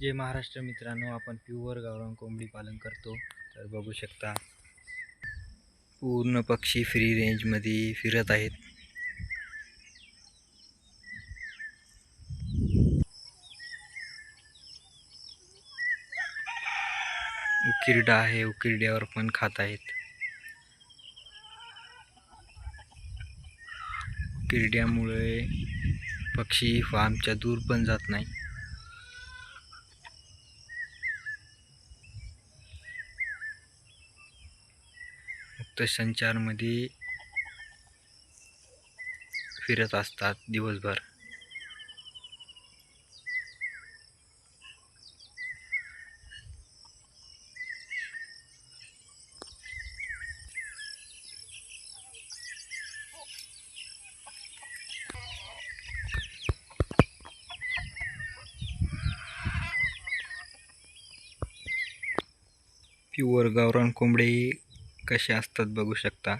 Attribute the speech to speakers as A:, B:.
A: जय महाराष्ट्र मित्रांनो आपण प्युअर गावरान कोंबडी पालन करतो. तर बघू शकता पूर्ण पक्षी फ्री रेंजमध्ये फिरत आहेत. उकिरडा आहे उकिरड्यावर पण खात आहेत. उकिरड्यामुळे पक्षी फार्मच्या दूर पण जात नाही. मुक्त संचारमध्ये फिरत असतात दिवसभर. प्युअर गावरान कोंबडे कसे असतात बघू शकता.